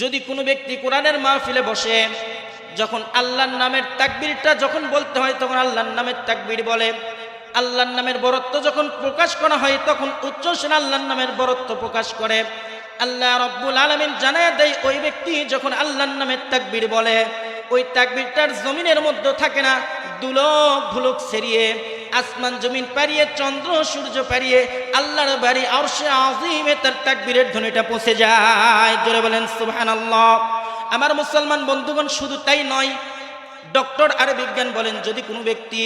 যদি কোনো ব্যক্তি কোরআনের মাহফিলে বসে, যখন আল্লাহর নামের তাকবিরটা যখন বলতে হয়, তখন আল্লাহর নামের তাকবির বলে। আল্লাহর নামের বরত্ব যখন প্রকাশ করা হয়, তখন উচ্চ সেন আল্লাহর নামের বরত্ব প্রকাশ করে। আল্লাহ রব্বুল আলমিন জানায় দেয়, ওই ব্যক্তি যখন আল্লাহর নামের তাকবির বলে, ওই তাকবিরটার জমিনের মধ্যে থাকে না, দুলক ভুলক সেরিয়ে আসমান জমিন পারিয়ে, চন্দ্র, সূর্য পারিয়ে, আল্লাহর বাড়ি, আরশে আজিমে তার তাকবীরের ধ্বনিটা পৌঁছে যায়। জোরে বলেন, সুবহানাল্লাহ। আমার মুসলমান বন্ধুগণ, শুধু তাই নয়, ডক্টর আর বিজ্ঞান বলেন, যদি কোনো ব্যক্তি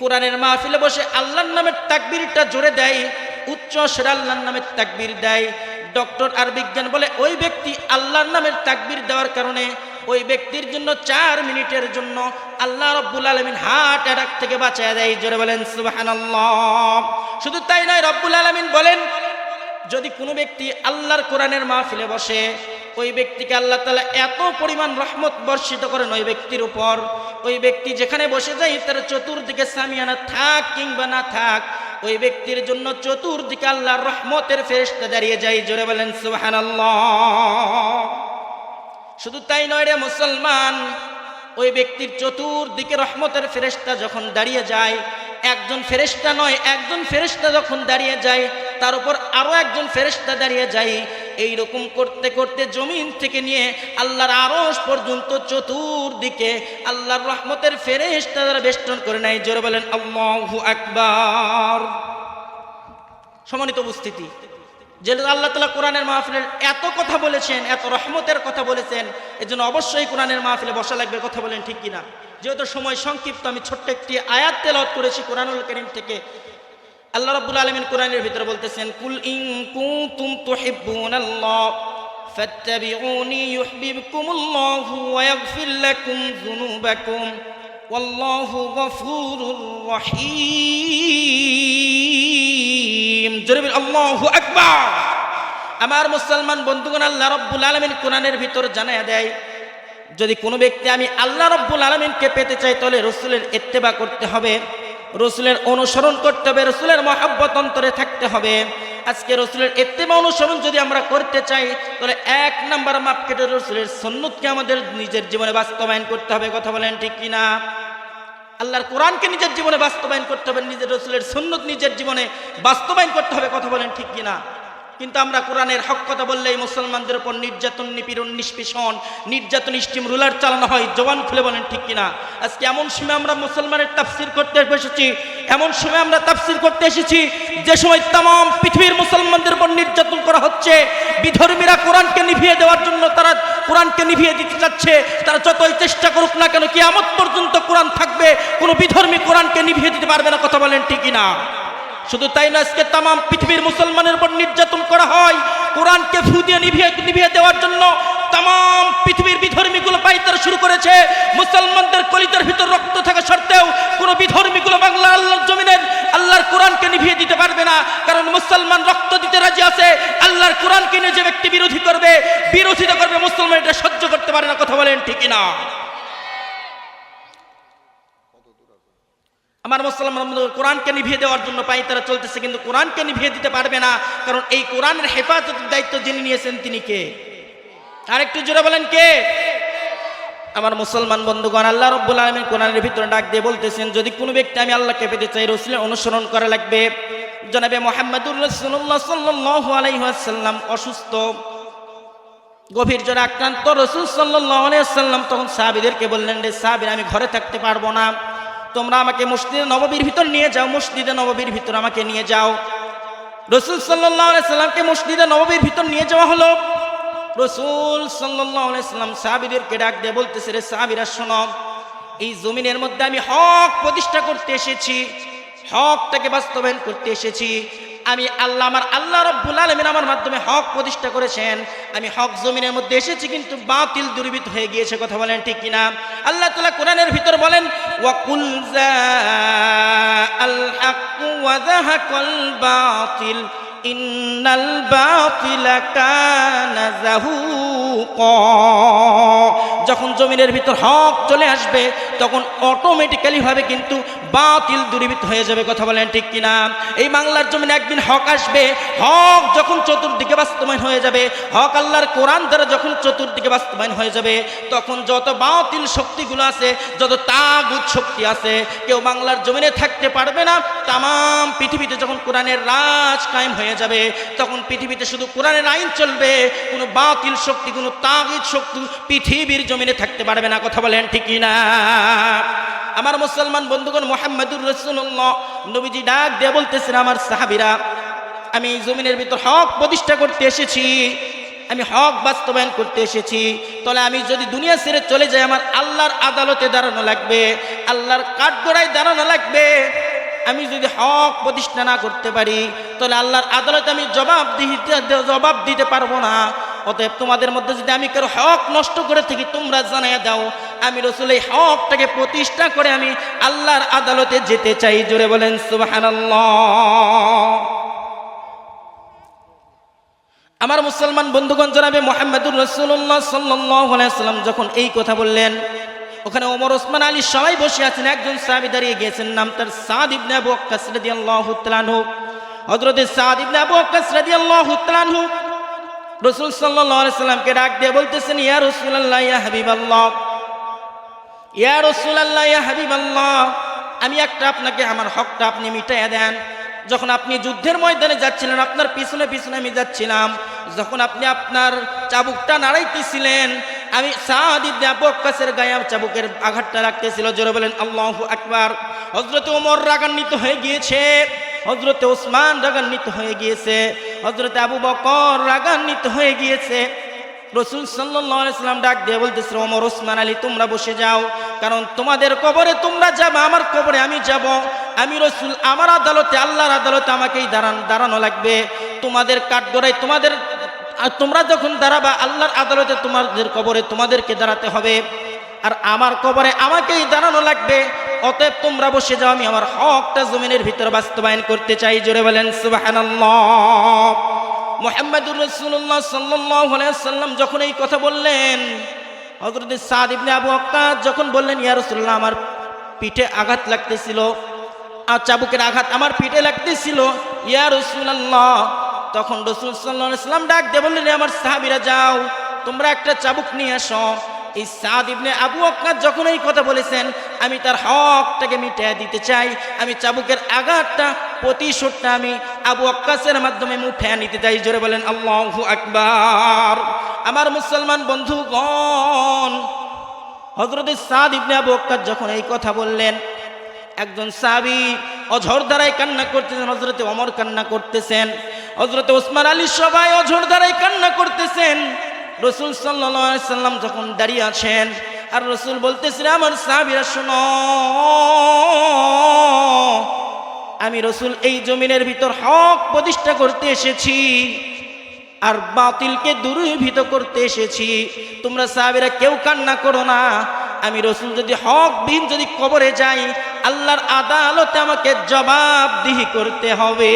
কোরআনের মাহফিলে বসে আল্লাহর নামের তাকবীরটা জোরে দেয়, উচ্চ সেরা আল্লাহর নামের তাকবীর দেয়, ডক্টর আর বিজ্ঞান বলে, ওই ব্যক্তি আল্লাহর নামের তাকবীর দেওয়ার কারণে, ওই ব্যক্তির জন্য চার মিনিটের জন্য আল্লাহ রব্বুল আলমিন হার্ট অ্যাটাক থেকে বাঁচায় দেয়। জোরে বলেন, সুবহানাল্লাহ। শুধু তাই নয়, রব্বুল আলমিন বলেন, যদি কোনো ব্যক্তি আল্লাহর কোরআনের মাহফিলে বসে, ওই ব্যক্তিকে আল্লাহ তালা এত পরিমাণ রহমত বর্ষিত করেন ওই ব্যক্তির উপর, ওই ব্যক্তি যেখানে বসে যায়, তার চতুর্দিকে সামিয়ানা থাক কিংবা না থাক, ওই ব্যক্তির জন্য চতুর্দিকে আল্লাহর রহমতের ফেরেশতা দাঁড়িয়ে যায়। জোরে বলেন, সুবহানাল্লাহ। শুধু তাই নয় রে মুসলমান ওই ব্যক্তির চতুর্দিকে রহমতের ফেরেশতা যখন দাঁড়িয়ে যায়, একজন ফেরেশতা নয়, একজন ফেরেশতা যখন দাঁড়িয়ে যায়, তার উপর আরও একজন ফেরেশতা দাঁড়িয়ে যায় এই রকম করতে করতে জমিন থেকে নিয়ে আল্লাহর আরশ পর্যন্ত চতুর্দিকে আল্লাহর রহমতের ফেরেশতা দ্বারা বেষ্টন করে নেয়, জোরে বলেন, আল্লাহু আকবার। সম্মানিত উপস্থিতি যেহেতু আল্লাহ তালা কোরআনের মাহফিলের এত কথা বলেছেন, এত রহমতের কথা বলেছেন, এজন্য অবশ্যই কোরআনের মাহফিলে বসা লাগবে, কথা বলেন ঠিক কিনা? যেহেতু সময় সংক্ষিপ্ত, আমি ছোট্ট একটি আয়াত তেলাওয়াত করেছি কোরআনুল করিম থেকে। আল্লাহ রাব্বুল আলামিন কোরআনের ভিতরে বলতেছেন, কুল ইন কুনতুম তুহিব্বুনাল্লাহ, ফাত্তাবিউনি ইউহিব্বুকুমুল্লাহু ওয়া রহিম. আমার মুসলমান বন্ধুগণ আল্লাহ রব্বুল আলামিন কোরআনের ভিতর জানায়া দেয়, যদি কোনো ব্যক্তি আমি আল্লাহ রব্বুল আলমিনকে পেতে চাই, তাহলে রসুলের এত্তেবা করতে হবে, রসুলের অনুসরণ করতে হবে, রসুলের মহাব্বত অন্তরে থাকতে হবে। আজকে রসুলের এত্তেবা অনুসরণ যদি আমরা করতে চাই, তাহলে এক নাম্বার মাপ কেটে রসুলের সন্ন্যতকে আমাদের নিজের জীবনে বাস্তবায়ন করতে হবে। কথা বলেন ঠিক কিনা? আল্লাহর কোরআনকে নিজের জীবনে বাস্তবায়ন করতে হবে, নিজের রসুলের সুন্নত নিজের জীবনে বাস্তবায়ন করতে হবে, কথা বলেন ঠিক কিনা? কিন্তু আমরা কোরআনের হক কথা বললেই মুসলমানদের উপর নির্যাতন, নিপীড়ন, নিষ্পেষণ, নির্যাতন, স্টিম রুলার চালানো হয়। জবান খুলে বলেন, ঠিক কিনা? আজকে এমন সময় আমরা মুসলমানের তাফসির করতে এসেছি, এমন সময় আমরা তাফসির করতে এসেছি, যে সময় তাম পৃথিবীর মুসলমানদের উপর নির্যাতন করা হচ্ছে, বিধর্মীরা কোরআনকে নিভিয়ে দেওয়ার জন্য তারা কোরআনকে নিভিয়ে দিতে চাচ্ছে, তারা যতই চেষ্টা করুক না কেন, কিয়ামত পর্যন্ত কোরআন থাকবে, কোনো বিধর্মী কোরআনকে নিভিয়ে দিতে পারবে না, কথা বলেন ঠিকই না শুধু তাই না আজকে তাম পৃথিবীর মুসলমানের উপর নির্যাতন করা হয়। কোরআনকে ফু দিয়ে নিভিয়ে নিভিয়ে দেওয়ার জন্য তাম পৃথিবীর বিধর্মীগুলো পাইতার শুরু করেছে। মুসলমানদের কলিতার ভিতর রক্ত থাকা সত্ত্বেও কোনো বিধর্মীগুলো বাংলা আল্লাহর জমিনের আল্লাহর কোরআনকে নিভিয়ে দিতে পারবে না। কারণ মুসলমান রক্ত দিতে রাজি আছে, আল্লাহর কোরআনকে নিয়ে যে ব্যক্তি বিরোধী করবে, বিরোধিতা করবে মুসলমান এটা সহ্য করতে পারে না, কথা বলেন ঠিকই না আমার মুসলমান কোরআনকে নিভিয়ে দেওয়ার জন্য পাই তারা চলতেছে, কিন্তু কোরআনকে নিভিয়ে দিতে পারবে না, কারণ এই কোরআনের হেফাজতের দায়িত্ব যিনি নিয়েছেন তিনি কে? আরেকটু জোরে বলেন কে? আমার মুসলমান বন্ধুগণ, আল্লাহ রব্বুল আলমীর কোরআনের ভিতরে ডাক দিয়ে বলতেছেন, যদি কোনো ব্যক্তি আমি আল্লাহকে পেতে চাই, রসুলের অনুসরণ করা লাগবে। জনাবে মোহাম্মদুর রসুল্লাহ সাল্লাহ আলাইসাল্লাম অসুস্থ, গভীর জ্বরে আক্রান্ত, রসুল সাল্লাহ আলাইসাল্লাম তখন সাহাবিদেরকে বললেন, রে সাহাবির, আমি ঘরে থাকতে পারব না। তোমরা আমাকে মসজিদে নববীর ভিতর নিয়ে যাও, মসজিদে নববীর ভিতর আমাকে নিয়ে যাও। রসুল সাল্লাহ সাল্লামকে মসজিদে নববীর ভিতর নিয়ে যাওয়া হলো। রসুল সাল্লাহ সাল্লাম সাহাবিদেরকে ডাক দিয়ে বলতেছে, রে সাহাবিরা শোনম এই জমিনের মধ্যে আমি হক প্রতিষ্ঠা করতে এসেছি, হকটাকে বাস্তবায়ন করতে এসেছি আমি আল্লাহ, আমার আল্লাহ রব্বুল আলমিন আমার মাধ্যমে হক প্রতিষ্ঠা করেছেন। আমি হক জমিনের মধ্যে এসেছি, কিন্তু বাতিল দুর্বৃত হয়ে গিয়েছে, কথা বলেন ঠিক কিনা? আল্লাহ তালা কোরআনের ভিতর বলেন, ওয়াকুল বাতিল। ইন্নাল বাতিলা কানা যাহুকা। যখন জমিনের ভিতর হক চলে আসবে, তখন অটোমেটিক্যালি ভাবে কিন্তু বাতিল দূরীভূত হয়ে যাবে, কথা বলেন ঠিক কিনা? এই বাংলার জমিনে একদিন হক আসবে, হক যখন চতুর্দিকে বাস্তবায়ন হয়ে যাবে, হক আল্লাহর কোরআন দ্বারা যখন চতুর্দিকে বাস্তবায়ন হয়ে যাবে, তখন যত বাতিল শক্তিগুলো আছে, যত তাগুত শক্তি আছে, কেউ বাংলার জমিনে থাকতে পারবে না তাম পৃথিবীতে যখন কোরআনের রাজ কায়েম হয়ে যাবে। তখন পৃথিবীতে শুধু কোরআনের আইন চলবে, কোনো বাতিল শক্তি, কোনো তাগিদ শক্তি পৃথিবীর জমিনে থাকতে পারবে না। কথা বলেন ঠিকই না আমার মুসলমান বন্ধুগণ, মোহাম্মদুর রসুল্লাহ নবীজি ডাক দিয়ে বলতেছেন, আমার সাহাবিরা, আমি জমিনের ভিতর হক প্রতিষ্ঠা করতে এসেছি, আমি হক বাস্তবায়ন করতে এসেছি। তাহলে আমি যদি দুনিয়া ছেড়ে চলে যাই, আমার আল্লাহর আদালতে দাঁড়ানো লাগবে, আল্লাহর কাঠগড়ায় দাঁড়ানো লাগবে। আমি যদি হক প্রতিষ্ঠা না করতে পারি, তাহলে আল্লাহর আদালতে আমি জবাব দিতে জবাব দিতে পারব না। অতএব তোমাদের মধ্যে যদি আমি কারও হক নষ্ট করে থাকি, তোমরা জানাই দাও, আমি রসুল এই হকটাকে প্রতিষ্ঠা করে আমি আল্লাহর আদালতে যেতে চাই। জোরে বলেন, সুবহানাল্লাহ। আমার মুসলমান বন্ধুগণ, জনাবে মোহাম্মদুর রসুল্লাহ সাল্লাম যখন এই কথা বললেন ওখানে ওমর ওসমান আলী সবাই বসে আছেন। একজন সাহাবি দাঁড়িয়ে গিয়েছেন, নাম তার সাদ ইবনে আবু আক্কাস রাদিয়াল্লাহু তাআলা হযরত সাদ ইবনে আবু আক্কাস রাদিয়াল্লাহু তাআলা রাসূল সাল্লাল্লাহু আলাইহি সাল্লামকে ডাক দিয়ে বলতেছেন, ইয়া রাসূলুল্লাহ, ইয়া হাবিবাল্লাহ, ইয়া রাসূলুল্লাহ, ইয়া হাবিবাল্লাহ, আমি একটা আপনাকে, আমার হকটা আপনি মিটাইয়া দেন। যখন আপনি যুদ্ধের ময়দানে যাচ্ছিলেন, আপনার পিছনে পিছনে আমি যাচ্ছিলাম। যখন আপনি আপনার চাবুকটা নাড়াইতেছিলেন আমি সাদ ইবনে আবু ওয়াক্কাসের গায়ে চাবুকের আঘাতটা রাখতেছিল জোরে বলেন, আল্লাহ আকবার। হযরত ওমর রাগান্বিত হয়ে গিয়েছে। হজরতে ওসমান রাগান্বিত হয়ে গিয়েছে। হজরতে আবু বকর রাগান্বিত হয়ে গিয়েছে। রসুল সাল্লাম ডাক দিয়ে বলতেছিল ওমর, ওসমান আলী, তোমরা বসে যাও। কারণ তোমাদের কবরে তোমরা যাবে, আমার কবরে আমি যাব। আমি রসুল, আমার আদালতে, আল্লাহর আদালতে আমাকেই দাঁড়ান, দাঁড়ানো লাগবে। তোমাদের কাঠগড়ায় তোমাদের তোমরা যখন দাঁড়াবা, আল্লাহর আদালতে তোমাদের কবরে তোমাদেরকে দাঁড়াতে হবে। আর আমার কবরে আমাকেই দাঁড়ানো লাগবে। অতএব তোমরা বসে যাও, আমি আমার হকটা জমিনের ভিতর বাস্তবায়ন করতে চাই। জোরে বলেন, সুবহানাল্লাহ। মোহাম্মদুর রসুল্লাহ সাল্লাম যখন এই কথা বললেন হজরত সাদ ইবনে আবু আক্কাস যখন বললেন, ইয়া রসুল্লাহ আমার পিঠে আঘাত লাগতেছিল। আর চাবুকের আঘাত আমার পিঠে লাগতেছিল। ইয়া রসুল্লাহ তখন রসুল সাল্লাহ সাল্লাম ডাক দিয়ে বললেন আমার সাহাবিরা যাও, তোমরা একটা চাবুক নিয়ে আসো এই সাদ ইবনে আবু আক্কাস যখন এই কথা বলেছেন, আমি তার হকটাকে মিটিয়ে দিতে চাই, আমি চাবুকের আঘাতটা, প্রতিশোধটা আমি আবু আক্কাসের মাধ্যমে মুঠে নিতে চাই। জোরে বলেন, আল্লাহু আকবার। আমার মুসলমান বন্ধুগণ হজরত সাদ ইবনে আবু আক্কাস যখন এই কথা বললেন, একজন সাবি অঝর দ্বারাই কান্না করতেছেন হজরতে অমর কান্না করতেছেন। হজরতে ওসমান আলী সবাই অঝর দ্বারাই কান্না করতেছেন। রসুল সাল্লাম যখন দাঁড়িয়ে আছেন, আর রসুল বলতেছেন, আমার সাহাবিরা, শোনো, আমি রসুল এই জমিনের ভিতর হক প্রতিষ্ঠা করতে এসেছি আর বাতিলকে দূরীভূত করতে এসেছি। তোমরা সাহাবিরা কেউ কান্না করো না। আমি রসুল যদি হক বিন যদি কবরে যাই, আল্লাহর আদালতে আমাকে জবাবদিহি করতে হবে।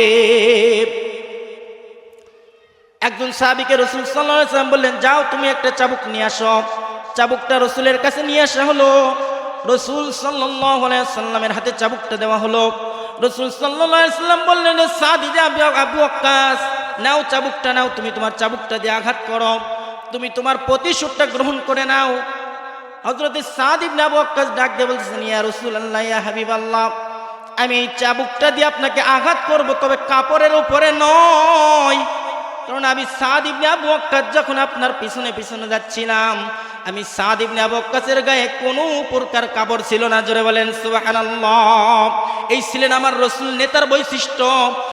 একজন সাহাবিকে রসুল সাল্লাম বললেন, যাও, তুমি একটা চাবুক নিয়ে আসো। চাবুকটা রসুলের কাছে নিয়ে আসা হলো। রসুল সাল্লামের হাতে চাবুকটা দেওয়া হলো। রসুল সাল্লাম বললেন আবু আক্কাস, নাও চাবুকটা নাও, তুমি তোমার চাবুকটা দিয়ে আঘাত করো। তুমি তোমার প্রতিশোধটা গ্রহণ করে নাও। হজরত সাদিব আবু আকাশ ডাক দিয়ে বলতেছেন, ইয়া রসুল আল্লাহ হাবিব আল্লাহ আমি এই চাবুকটা দিয়ে আপনাকে আঘাত করব, তবে কাপড়ের উপরে নয়। কারণ আমি সাদ ইবনে আবু আক্কাস যখন আপনার পিছনে পিছনে যাচ্ছিলাম, আমি সাদ ইবনে আবু আক্কাসের গায়ে কোনো প্রকার কাপড় ছিল না। জোরে বলেন, সুবহানাল্লাহ। এই ছিলেন আমার রসুল নেতার বৈশিষ্ট্য।